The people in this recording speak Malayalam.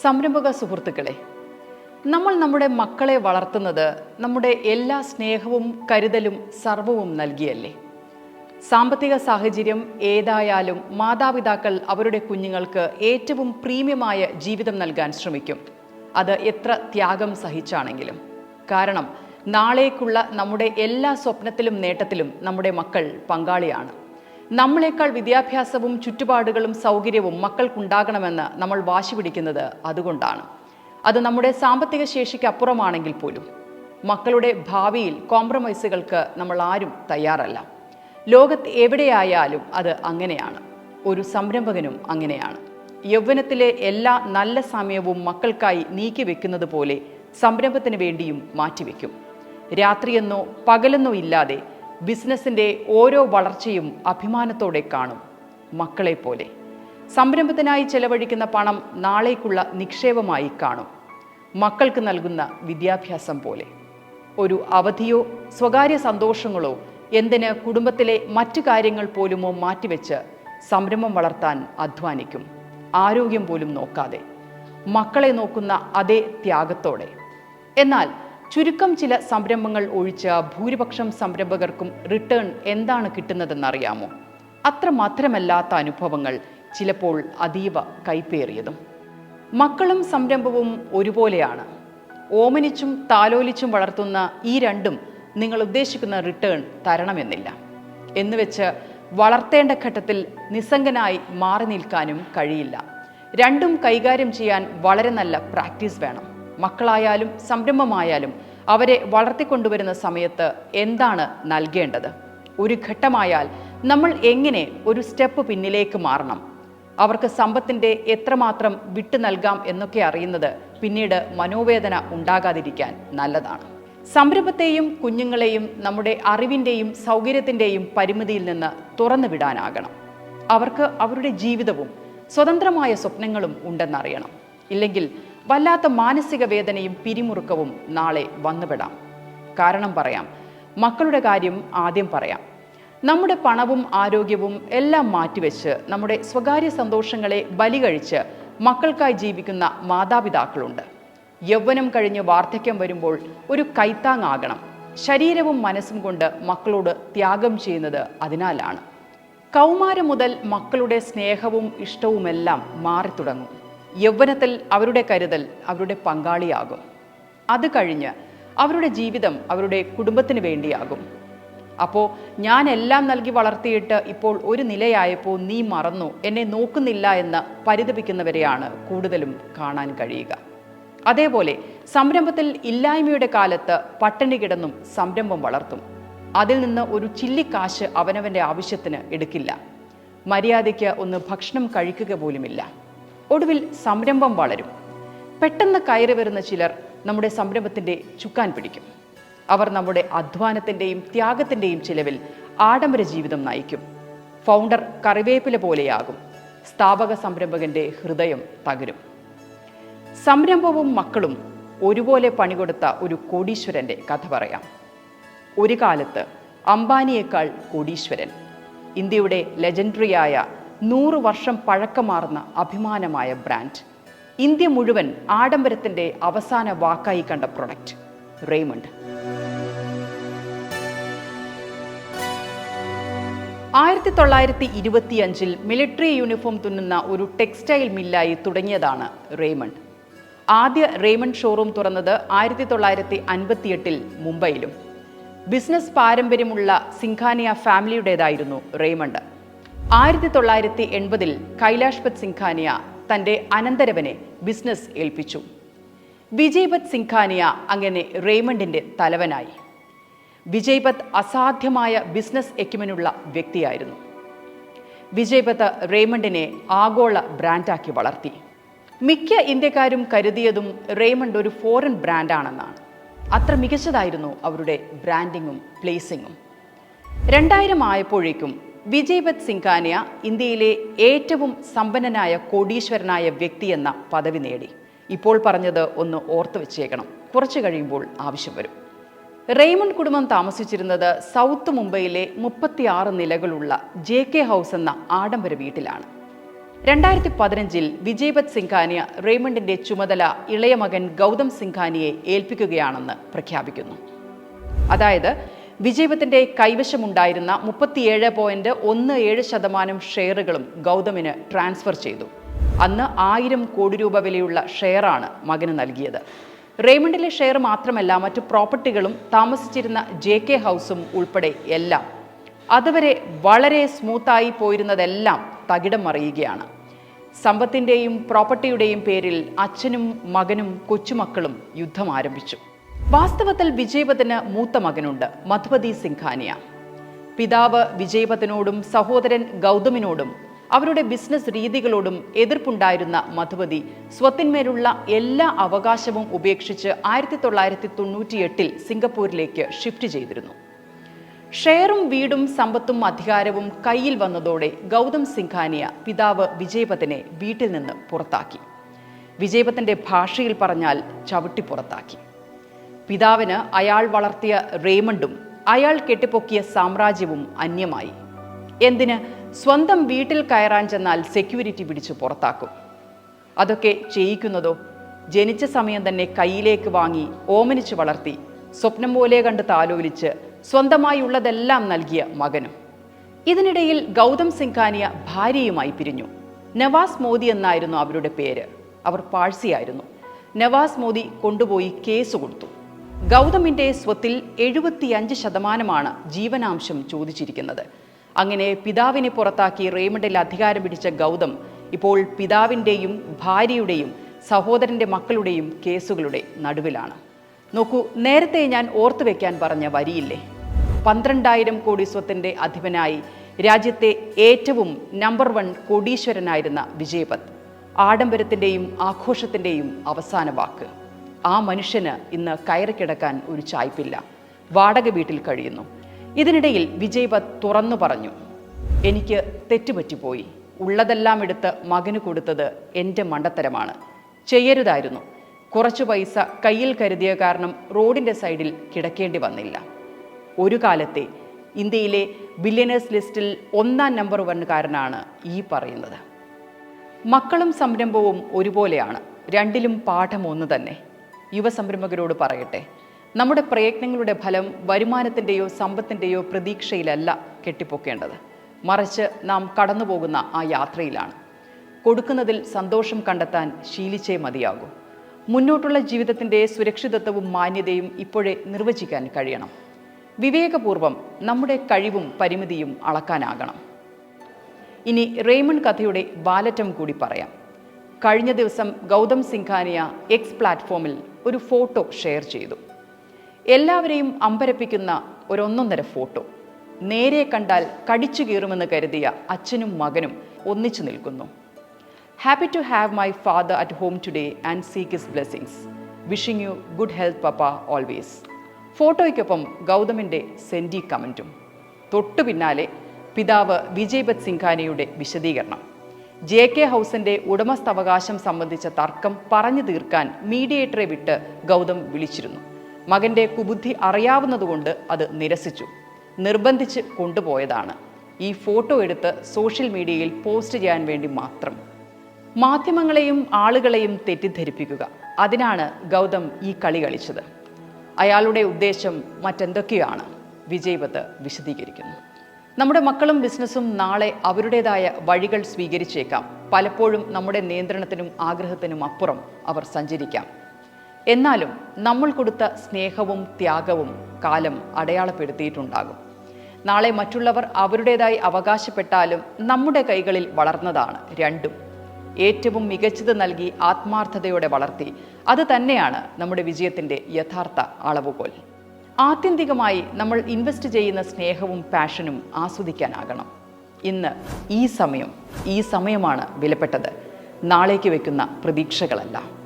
സംരംഭക സുഹൃത്തുക്കളെ നമ്മൾ നമ്മുടെ മക്കളെ വളർത്തുന്നത് നമ്മുടെ എല്ലാ സ്നേഹവും കരുതലും സർവവും നൽകിയല്ലേ? സാമ്പത്തിക സാഹചര്യം ഏതായാലും മാതാപിതാക്കൾ അവരുടെ കുഞ്ഞുങ്ങൾക്ക് ഏറ്റവും പ്രീമിയമായ ജീവിതം നൽകാൻ ശ്രമിക്കും. അത് എത്ര ത്യാഗം സഹിച്ചാണെങ്കിലും. കാരണം നാളേക്കുള്ള നമ്മുടെ എല്ലാ സ്വപ്നത്തിലും നേട്ടത്തിലും നമ്മുടെ മക്കൾ പങ്കാളിയാണ്. നമ്മളെക്കാൾ വിദ്യാഭ്യാസവും ചുറ്റുപാടുകളും സൗകര്യവും മക്കൾക്കുണ്ടാകണമെന്ന് നമ്മൾ വാശി പിടിക്കുന്നത് അതുകൊണ്ടാണ്. അത് നമ്മുടെ സാമ്പത്തിക ശേഷിക്ക് അപ്പുറമാണെങ്കിൽ പോലും. മക്കളുടെ ഭാവിയിൽ കോംപ്രമൈസുകൾക്ക് നമ്മൾ ആരും തയ്യാറല്ല. ലോകത്ത് എവിടെയായാലും അത് അങ്ങനെയാണ്. ഒരു സംരംഭകനും അങ്ങനെയാണ്. യൗവനത്തിലെ എല്ലാ നല്ല സമയവും മക്കൾക്കായി നീക്കി വെക്കുന്നത് പോലെ സംരംഭത്തിന് വേണ്ടിയും മാറ്റിവെക്കും. രാത്രിയെന്നോ പകലെന്നോ ഇല്ലാതെ ബിസിനസ്സിന്റെ ഓരോ വളർച്ചയും അഭിമാനത്തോടെ കാണും. മക്കളെ പോലെ സംരംഭത്തിനായി ചെലവഴിക്കുന്ന പണം നാളേക്കുള്ള നിക്ഷേപമായി കാണും. മക്കൾക്ക് നൽകുന്ന വിദ്യാഭ്യാസം പോലെ. ഒരു അവധിയോ സ്വകാര്യ സന്തോഷങ്ങളോ എന്തിന് കുടുംബത്തിലെ മറ്റു കാര്യങ്ങൾ പോലുമോ മാറ്റിവെച്ച് സംരംഭം വളർത്താൻ അധ്വാനിക്കും. ആരോഗ്യം പോലും നോക്കാതെ. മക്കളെ നോക്കുന്ന അതേ ത്യാഗത്തോടെ. എന്നാൽ ചുരുക്കം ചില സംരംഭങ്ങൾ ഒഴിച്ച ഭൂരിപക്ഷം സംരംഭകർക്കും റിട്ടേൺ എന്താണ് കിട്ടുന്നതെന്ന് അറിയാമോ അത്ര മധുരമല്ലാത്ത അനുഭവങ്ങൾ ചിലപ്പോൾ അതീവ കൈപ്പേറിയതും. മക്കളും സംരംഭവും ഒരുപോലെയാണ്. ഓമനിച്ചും താലോലിച്ചും വളർത്തുന്ന ഈ രണ്ടും നിങ്ങൾ ഉദ്ദേശിക്കുന്ന റിട്ടേൺ തരണമെന്നില്ല. എന്നുവെച്ച് വളർത്തേണ്ട ഘട്ടത്തിൽ നിസ്സംഗനായി മാറി നിൽക്കാനും കഴിയില്ല. രണ്ടും കൈകാര്യം ചെയ്യാൻ വളരെ നല്ല പ്രാക്ടീസ് വേണം. മക്കളായാലും സംരംഭമായാലും അവരെ വളർത്തിക്കൊണ്ടുവരുന്ന സമയത്ത് എന്താണ് നൽകേണ്ടത്? ഒരു ഘട്ടമായാൽ നമ്മൾ എങ്ങനെ ഒരു സ്റ്റെപ്പ് പിന്നിലേക്ക് മാറണം? അവർക്ക് സമ്പത്തിന്റെ എത്രമാത്രം വിട്ടു നൽകാം എന്നൊക്കെ അറിയുന്നത് പിന്നീട് മനോവേദന ഉണ്ടാകാതിരിക്കാൻ നല്ലതാണ്. സംരംഭത്തെയും കുഞ്ഞുങ്ങളെയും നമ്മുടെ അറിവിന്റെയും സൗകര്യത്തിന്റെയും പരിമിതിയിൽ നിന്ന് തുറന്നു വിടാനാകണം. അവർക്ക് അവരുടെ ജീവിതവും സ്വതന്ത്രമായ സ്വപ്നങ്ങളും ഉണ്ടെന്നറിയണം. ഇല്ലെങ്കിൽ വല്ലാത്ത മാനസിക വേദനയും പിരിമുറുക്കവും നാളെ വന്നുപെടാം കാരണം പറയാം മക്കളുടെ കാര്യം ആദ്യം പറയാം. നമ്മുടെ പണവും ആരോഗ്യവും എല്ലാം മാറ്റിവെച്ച് നമ്മുടെ സ്വകാര്യ സന്തോഷങ്ങളെ ബലികഴിച്ച് മക്കൾക്കായി ജീവിക്കുന്ന മാതാപിതാക്കളുണ്ട്. യൗവനം കഴിഞ്ഞ് വാർദ്ധക്യം വരുമ്പോൾ ഒരു കൈത്താങ്ങാകണം. ശരീരവും മനസ്സും കൊണ്ട് മക്കളോട് ത്യാഗം ചെയ്യുന്നത് അതിനാലാണ്. കൗമാരം മുതൽ മക്കളുടെ സ്നേഹവും ഇഷ്ടവുമെല്ലാം മാറിത്തുടങ്ങും. യൗവനത്തിൽ അവരുടെ കരുതൽ അവരുടെ പങ്കാളിയാകും. അത് കഴിഞ്ഞ് അവരുടെ ജീവിതം അവരുടെ കുടുംബത്തിന് വേണ്ടിയാകും. അപ്പോൾ ഞാൻ എല്ലാം നൽകി വളർത്തിയിട്ട് ഇപ്പോൾ ഒരു നിലയായപ്പോൾ നീ മറന്നു എന്നെ നോക്കുന്നില്ല എന്ന് പരിതപിക്കുന്നവരെയാണ് കൂടുതലും കാണാൻ കഴിയുക. അതേപോലെ സംരംഭത്തിൽ ഇല്ലായ്മയുടെ കാലത്ത് പട്ടിണി കിടന്നും സംരംഭം വളർത്തും. അതിൽ നിന്ന് ഒരു ചില്ലിക്കാശ് അവനവന്റെ ആവശ്യത്തിന് എടുക്കില്ല. മര്യാദയ്ക്ക് ഒന്ന് ഭക്ഷണം കഴിക്കുക പോലുമില്ല. ഒടുവിൽ സംരംഭം വളരും. പെട്ടെന്ന് കയറി വരുന്ന ചിലർ നമ്മുടെ സംരംഭത്തിന്റെ ചുക്കാൻ പിടിക്കും. അവർ നമ്മുടെ അധ്വാനത്തിന്റെയും ത്യാഗത്തിന്റെയും ചിലവിൽ ആഡംബര ജീവിതം നയിക്കും. ഫൗണ്ടർ കറിവേപ്പില പോലെയാകും. സ്ഥാപക സംരംഭകന്റെ ഹൃദയം തകരും. സംരംഭവും മക്കളും ഒരുപോലെ പണികൊടുത്ത ഒരു കോടീശ്വരന്റെ കഥ പറയാം. ഒരു കാലത്ത് അംബാനിയേക്കാൾ കോടീശ്വരൻ ഇന്ത്യയുടെ ലെജൻഡറിയായ നൂറ് വർഷം പഴക്കമാർന്ന അഭിമാനമായ ബ്രാൻഡ്. ഇന്ത്യ മുഴുവൻ ആഡംബരത്തിന്റെ അവസാന വാക്കായി കണ്ട പ്രൊഡക്റ്റ് റെയ്മണ്ട്. ആയിരത്തി തൊള്ളായിരത്തി ഇരുപത്തിയഞ്ചിൽ മിലിറ്ററി യൂണിഫോം തുന്നുന്ന ഒരു ടെക്സ്റ്റൈൽ മില്ലായി തുടങ്ങിയതാണ് റെയ്മണ്ട്. ആദ്യ റെയ്മണ്ട് ഷോറൂം തുറന്നത് ആയിരത്തി തൊള്ളായിരത്തി അൻപത്തിയെട്ടിൽ മുംബൈയിലും. ബിസിനസ് പാരമ്പര്യമുള്ള സിംഖാനിയ ഫാമിലിയുടേതായിരുന്നു റെയ്മണ്ട്. ആയിരത്തി തൊള്ളായിരത്തി എൺപതിൽ കൈലാഷ്പത് സിംഖാനിയ തന്റെ അനന്തരവനെ ബിസിനസ് ഏൽപ്പിച്ചു. വിജയ്പത് സിംഖാനിയ അങ്ങനെ റേമണ്ടിന്റെ തലവനായി. വിജയ്പത് അസാധ്യമായ ബിസിനസ് എക്യുമനുള്ള വ്യക്തിയായിരുന്നു. വിജയ്പത് റേമണ്ടിനെ ആഗോള ബ്രാൻഡാക്കി വളർത്തി. മിക്ക ഇന്ത്യക്കാരും കരുതിയതും റേമണ്ട് ഒരു ഫോറിൻ ബ്രാൻഡാണെന്നാണ്. അത്ര മികച്ചതായിരുന്നു അവരുടെ ബ്രാൻഡിങ്ങും പ്ലേസിങ്ങും. രണ്ടായിരം ആയപ്പോഴേക്കും വിജയ്പത് സിംഗാനിയ ഇന്ത്യയിലെ ഏറ്റവും സമ്പന്നനായ കോടീശ്വരനായ വ്യക്തി എന്ന പദവി നേടി. ഇപ്പോൾ പറഞ്ഞത് ഒന്ന് ഓർത്തു വെച്ചേക്കണം. കുറച്ചു കഴിയുമ്പോൾ ആവശ്യം വരും. റെയ്മണ്ട് കുടുംബം താമസിച്ചിരുന്നത് സൗത്ത് മുംബൈയിലെ മുപ്പത്തിയാറ് നിലകളുള്ള ജെ കെ ഹൗസ് എന്ന ആഡംബര വീട്ടിലാണ്. രണ്ടായിരത്തി പതിനഞ്ചിൽ വിജയ്ബത് സിംഗാനിയ റെയ്മണ്ടിന്റെ ചുമതല ഇളയ മകൻ ഗൗതം സിംഘാനിയെ ഏൽപ്പിക്കുകയാണെന്ന് പ്രഖ്യാപിക്കുന്നു. അതായത് വിജയപത്തിന്റെ കൈവശമുണ്ടായിരുന്ന മുപ്പത്തിയേഴ് പോയിന്റ് ഒന്ന് ഏഴ് ശതമാനം ഷെയറുകളും ഗൗതമിന് ട്രാൻസ്ഫർ ചെയ്തു. അന്ന് ആയിരം കോടി രൂപ വിലയുള്ള ഷെയറാണ് മകന് നൽകിയത്. റേമണ്ടിലെ ഷെയർ മാത്രമല്ല മറ്റു പ്രോപ്പർട്ടികളും താമസിച്ചിരുന്ന ജെ കെ ഹൗസും ഉൾപ്പെടെ എല്ലാം അതുവരെ വളരെ സ്മൂത്തായി പോയിരുന്നതെല്ലാം തകിടം മറിയുകയാണ്. സമ്പത്തിന്റെയും പ്രോപ്പർട്ടിയുടെയും പേരിൽ അച്ഛനും മകനും കൊച്ചുമക്കളും യുദ്ധം ആരംഭിച്ചു. വാസ്തവത്തിൽ വിജയപത്തിന് മൂത്ത മകനുണ്ട് മധുപതി സിംഘാനിയ. പിതാവ് വിജയപത്തിനോടും സഹോദരൻ ഗൗതമിനോടും അവരുടെ ബിസിനസ് രീതികളോടും എതിർപ്പുണ്ടായിരുന്ന മധുപതി സ്വത്തിന്മേലുള്ള എല്ലാ അവകാശവും ഉപേക്ഷിച്ച് ആയിരത്തി തൊള്ളായിരത്തി തൊണ്ണൂറ്റിയെട്ടിൽ സിംഗപ്പൂരിലേക്ക് ഷിഫ്റ്റ് ചെയ്തിരുന്നു. ഷെയറും വീടും സമ്പത്തും അധികാരവും കയ്യിൽ വന്നതോടെ ഗൗതം സിംഘാനിയ പിതാവ് വിജയപത്തിനെ വീട്ടിൽ നിന്ന് പുറത്താക്കി. വിജയപത്തിന്റെ ഭാഷയിൽ പറഞ്ഞാൽ ചവിട്ടി പുറത്താക്കി പിതാവിന് അയാൾ വളർത്തിയ റേമണ്ടും അയാൾ കെട്ടിപ്പൊക്കിയ സാമ്രാജ്യവും അന്യമായി. എന്തിന്? സ്വന്തം വീട്ടിൽ കയറാൻ ചെന്നാൽ സെക്യൂരിറ്റി പിടിച്ച് പുറത്താക്കും. അതൊക്കെ ചെയ്യിക്കുന്നതോ? ജനിച്ച സമയം തന്നെ കയ്യിലേക്ക് വാങ്ങി ഓമനിച്ച് വളർത്തി സ്വപ്നം പോലെ കണ്ട് താലോലിച്ച് സ്വന്തമായി ഉള്ളതെല്ലാം നൽകിയ മകനും. ഇതിനിടയിൽ ഗൗതം സിംഖാനിയ ഭാര്യയുമായി പിരിഞ്ഞു. നവാസ് മോദി എന്നായിരുന്നു അവരുടെ പേര്. അവർ പാഴ്സിയായിരുന്നു. നവാസ് മോദി കൊണ്ടുപോയി കേസ് കൊടുത്തു. ഗൗതമിന്റെ സ്വത്തിൽ എഴുപത്തിയഞ്ച് ശതമാനമാണ് ജീവനാംശം ചോദിച്ചിരിക്കുന്നത്. അങ്ങനെ പിതാവിനെ പുറത്താക്കി റേമണ്ടിൽ അധികാരം പിടിച്ച ഗൗതം ഇപ്പോൾ പിതാവിന്റെയും ഭാര്യയുടെയും സഹോദരന്റെ മക്കളുടെയും കേസുകളുടെ നടുവിലാണ്. നോക്കൂ നേരത്തെ ഞാൻ ഓർത്തു വെക്കാൻ പറഞ്ഞ വരിയില്ലേ? പന്ത്രണ്ടായിരം കോടി സ്വത്തിന്റെ അധിപനായി രാജ്യത്തെ ഏറ്റവും നമ്പർ വൺ കോടീശ്വരനായിരുന്ന വിജയപത്. ആഡംബരത്തിന്റെയും ആഘോഷത്തിന്റെയും അവസാന വാക്ക്. ആ മനുഷ്യന് ഇന്ന് കയറിക്കിടക്കാൻ ഒരു ചായ്പില്ല. വാടക വീട്ടിൽ കഴിയുന്നു. ഇതിനിടയിൽ വിജയ്പത് തുറന്നു പറഞ്ഞു എനിക്ക് തെറ്റുപറ്റിപ്പോയി. ഉള്ളതെല്ലാം എടുത്ത് മകന് കൊടുത്തത് എന്റെ മണ്ടത്തരമാണ്. ചെയ്യരുതായിരുന്നു. കുറച്ച് പൈസ കയ്യിൽ കരുതിയ കാരണം റോഡിന്റെ സൈഡിൽ കിടക്കേണ്ടി വന്നില്ല. ഒരു കാലത്തെ ഇന്ത്യയിലെ ബില്യനേഴ്സ് ലിസ്റ്റിൽ ഒന്നാം നമ്പർ വണ്ണുകാരനാണ് ഈ പറയുന്നത്. മക്കളും സംരംഭവും ഒരുപോലെയാണ്. രണ്ടിലും പാഠം ഒന്ന് തന്നെ. യുവസംരംഭകരോട് പറയട്ടെ. നമ്മുടെ പ്രയത്നങ്ങളുടെ ഫലം വരുമാനത്തിന്റെയോ സമ്പത്തിന്റെയോ പ്രതീക്ഷയിലല്ല കെട്ടിപ്പൊക്കേണ്ടത്. മറിച്ച് നാം കടന്നുപോകുന്ന ആ യാത്രയിലാണ്. കൊടുക്കുന്നതിൽ സന്തോഷം കണ്ടെത്താൻ ശീലിച്ചേ മതിയാകൂ. മുന്നോട്ടുള്ള ജീവിതത്തിന്റെ സുരക്ഷിതത്വവും മാന്യതയും ഇപ്പോഴേ നിർവചിക്കാൻ കഴിയണം. വിവേകപൂർവം നമ്മുടെ കഴിവും പരിമിതിയും അളക്കാനാകണം. ഇനി റേമൺ കഥയുടെ ബാലറ്റം കൂടി പറയാം. കഴിഞ്ഞ ദിവസം ഗൗതം സിംഘാനിയ എക്സ് പ്ലാറ്റ്ഫോമിൽ ഒരു ഫോട്ടോ ഷെയർ ചെയ്തു. എല്ലാവരെയും അമ്പരപ്പിക്കുന്ന ഒരൊന്നൊന്നര ഫോട്ടോ. നേരെ കണ്ടാൽ കടിച്ചു കീറുമെന്ന് കരുതിയ അച്ഛനും മകനും ഒന്നിച്ചു നിൽക്കുന്നു. Happy to have my father at home today and seek his blessings wishing you good health papa always ഫോട്ടോയ്ക്കൊപ്പം ഗൗതമിന്റെ സെൻഡി കമന്റും തൊട്ടു പിന്നാലെ പിതാവ് വിജയ്ബത് സിംഘാനിയുടെ വിശദീകരണം. ജെ കെ ഹൗസിന്റെ ഉടമസ്ഥാവകാശം സംബന്ധിച്ച തർക്കം പറഞ്ഞു തീർക്കാൻ മീഡിയേറ്ററെ വിട്ട് ഗൗതം വിളിച്ചിരുന്നു. മകന്റെ കുബുദ്ധി അറിയാവുന്നതുകൊണ്ട് അത് നിരസിച്ചു. നിർബന്ധിച്ച് കൊണ്ടുപോയതാണ്. ഈ ഫോട്ടോ എടുത്ത് സോഷ്യൽ മീഡിയയിൽ പോസ്റ്റ് ചെയ്യാൻ വേണ്ടി മാത്രം. മാധ്യമങ്ങളെയും ആളുകളെയും തെറ്റിദ്ധരിപ്പിക്കുക. അതിനാണ് ഗൗതം ഈ കളി കളിച്ചത്. അയാളുടെ ഉദ്ദേശം മറ്റെന്തൊക്കെയാണ്? വിജയ്പത്ത് വിശദീകരിക്കുന്നു. നമ്മുടെ മക്കളും ബിസിനസ്സും നാളെ അവരുടേതായ വഴികൾ സ്വീകരിച്ചേക്കാം. പലപ്പോഴും നമ്മുടെ നിയന്ത്രണത്തിനും ആഗ്രഹത്തിനും അപ്പുറം അവർ സഞ്ചരിക്കാം. എന്നാലും നമ്മൾ കൊടുത്ത സ്നേഹവും ത്യാഗവും കാലം അടയാളപ്പെടുത്തിയിട്ടുണ്ടാകും. നാളെ മറ്റുള്ളവർ അവരുടേതായി അവകാശപ്പെട്ടാലും നമ്മുടെ കൈകളിൽ വളർന്നതാണ് രണ്ടും. ഏറ്റവും മികച്ചത് നൽകി ആത്മാർത്ഥതയോടെ വളർത്തി അത് തന്നെയാണ് നമ്മുടെ വിജയത്തിന്റെ യഥാർത്ഥ അളവുകോൽ. ആത്യന്തികമായി നമ്മൾ ഇൻവെസ്റ്റ് ചെയ്യുന്ന സ്നേഹവും പാഷനും ആസ്വദിക്കാനാകണം. ഇന്ന് ഈ സമയം ഈ സമയമാണ് വിലപ്പെട്ടത്. നാളേക്ക് വെക്കുന്ന പ്രതീക്ഷകളല്ല.